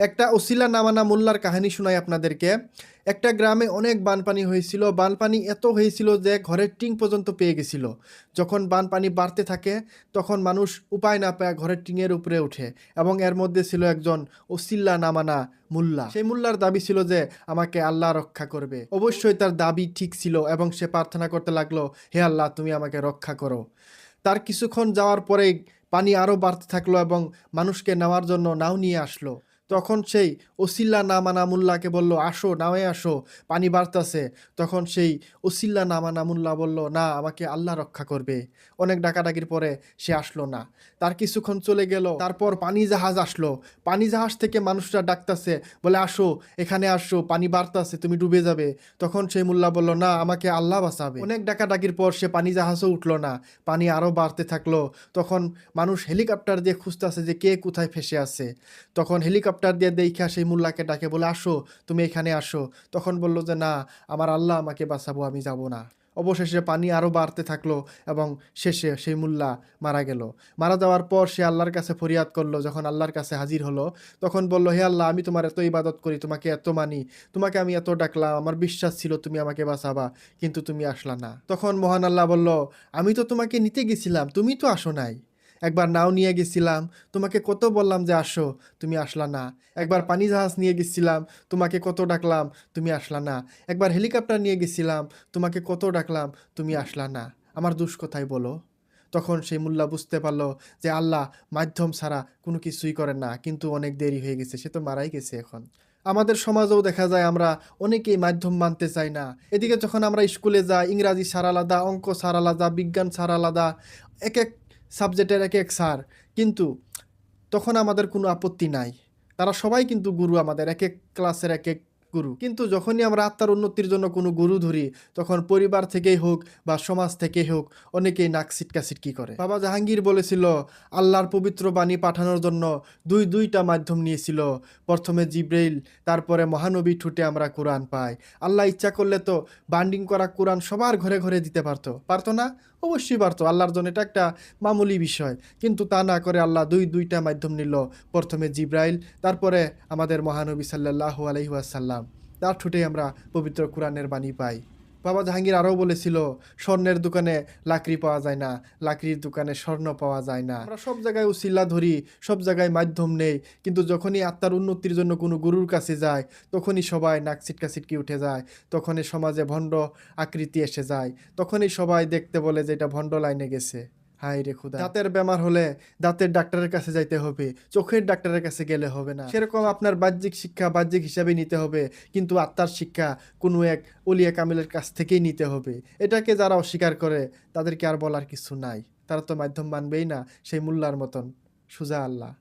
একটা ওসিলা নামানা মোল্লার কাহিনী শোনাই আপনাদেরকে। একটা গ্রামে অনেক বানপানি হয়েছিল। বানপানি এত হয়েছিল যে ঘরের টিং পর্যন্ত পেয়ে গেছিল। যখন বানপানি বাড়তে থাকে, তখন মানুষ উপায় না পায় ঘরের টিংয়ের উপরে ওঠে এবং এর মধ্যে ছিল একজন ওসিল্লা নামানা মুল্লা। সেই মুল্লার দাবি ছিল যে আমাকে আল্লাহ রক্ষা করবে। অবশ্যই তার দাবি ঠিক ছিল এবং সে প্রার্থনা করতে লাগল, হে আল্লাহ, তুমি আমাকে রক্ষা করো। তার কিছুক্ষণ যাওয়ার পরেই পানি আরও বাড়তে থাকল এবং মানুষকে নেওয়ার জন্য নাও নিয়ে আসলো। তখন সেই ওসিল্লা নামা নামুল্লাহকে বলল, আসো, নামে আসো, পানি বাড়তাছে। তখন সেই ওসিল্লা নামা নামুল্লাহ বলল, না, আমাকে আল্লাহ রক্ষা করবে। অনেক ডাকাডাকির পরে সে আসলো না। তার কিছুক্ষণ চলে গেল, তারপর পানি জাহাজ আসলো। পানি জাহাজ থেকে মানুষরা ডাকতাছে, বলে, আসো, এখানে আসো, পানি বাড়তাছে, তুমি ডুবে যাবে। তখন সেই মুল্লা বলল, না, আমাকে আল্লাহ বাঁচাবে। অনেক ডাকাডাকির পর সে পানি জাহাজও উঠল না, পানি আরও বাড়তে থাকল। তখন মানুষ হেলিকপ্টার দিয়ে খুঁজতেছে যে কে কোথায় ফেসে আছে। তখন হেলিকপ্টার দিয়ে দেখা সেই মুল্লাকে ডাকে, বলে, আসো, তুমি এখানে আসো। তখন বলল যে, না, আমার আল্লাহ আমাকে বাঁচাবো, আমি যাব না। অবশেষে পানি আরও বাড়তে থাকল এবং শেষে সেই মুল্লা মারা গেল। মারা যাওয়ার পর সে আল্লাহর কাছে ফরিয়াদ করল, যখন আল্লাহর কাছে হাজির হলো। তখন বলল, হে আল্লাহ, আমি তোমার এত ইবাদত করি, তোমাকে এত মানি, তোমাকে আমি এত ডাকলাম, আমার বিশ্বাস ছিল তুমি আমাকে বাঁচাবা, কিন্তু তুমি আসলা না। তখন মহান আল্লাহ বলল, আমি তো তোমাকে নিতে গেছিলাম, তুমি তো আসো নাই। একবার নাও নিয়ে গেছিলাম। তোমাকে কত বললাম যে আসো, তুমি আসলা না। একবার পানি জাহাজ নিয়ে গেছিলাম, তোমাকে কত ডাকলাম, তুমি আসলা না। একবার হেলিকপ্টার নিয়ে গেছিলাম, তোমাকে কত ডাকলাম, তুমি আসলা না। আমার দুষ কোথায় বলো? তখন সেই মোল্লা বুঝতে পারল যে আল্লাহ মাধ্যম ছাড়া কোনো কিছুই করেন না, কিন্তু অনেক দেরি হয়ে গেছে, সে তো মারাই গেছে এখন। আমাদের সমাজেও দেখা যায় আমরা অনেকেই মাধ্যম মানতে চাই না। এদিকে যখন আমরা স্কুলে যাই, ইংরাজি স্যার আলাদা, অঙ্ক স্যার আলাদা, বিজ্ঞান স্যার আলাদা, এক এক সাবজেক্টের এক এক স্যার। কিন্তু তখন আমাদের কোনো আপত্তি নাই। তারা সবাই কিন্তু গুরু আমাদের, এক এক ক্লাসের এক এক গুরু। কিন্তু যখনই আমরা আত্মার উন্নতির জন্য কোনো গুরু ধরি, তখন পরিবার থেকেই হোক বা সমাজ থেকেই হোক, অনেকেই নাক সিটকা সিটকি করে। বাবা জাহাঙ্গীর বলেছিল, আল্লাহর পবিত্র বাণী পাঠানোর জন্য দুই দুইটা মাধ্যম নিয়েছিল। প্রথমে জিব্রেইল, তারপরে মহানবী ঠুটে আমরা কোরআন পাই। আল্লাহ ইচ্ছা করলে তো বান্ডিং করা কোরআন সবার ঘরে ঘরে দিতে পারতো। পারতো না? অবশ্যই পারতো, আল্লাহর জন্য এটা একটা মামুলি বিষয়। কিন্তু তা না করে আল্লাহ দুই, দুইটা মাধ্যম নিল। প্রথমে জিব্রাইল, তারপরে আমাদের মহানবী সাল্লাহ আলহিহাসাল্লাম তার ঠুটে আমরা পবিত্র কোরআনের বাণী পাই। বাবা জাহাঙ্গীর আরও বলেছিল, স্বর্ণের দোকানে লাকড়ি পাওয়া যায় না, লাকড়ির দোকানে স্বর্ণ পাওয়া যায় না। আমরা সব জায়গায় উসিল্লা ধরি, সব জায়গায় মাধ্যম নেই, কিন্তু যখনই আত্মার উন্নতির জন্য কোনো গুরুর কাছে যায়, তখনই সবাই নাক ছিটকা ছিটকি উঠে যায়, তখনই সমাজে ভণ্ড আকৃতি এসে যায়, তখনই সবাই দেখতে বলে যে এটা ভণ্ড লাইনে গেছে। হাই রে খুদা। দাঁতের বেমার হলে দাঁতের ডাক্তারের কাছে যাইতে হবে, চোখের ডাক্তারের কাছে গেলে হবে না। সেরকম আপনার বাহ্যিক শিক্ষা বাহ্যিক হিসাবে নিতে হবে, কিন্তু আত্মার শিক্ষা কোনো এক অলিয়া কামিলের কাছ থেকেই নিতে হবে। এটাকে যারা অস্বীকার করে, তাদেরকে আর বলার কিছু নাই। তারা তো মাধ্যম মানবেই না, সেই মূল্যার মতন। সুজা আল্লাহ।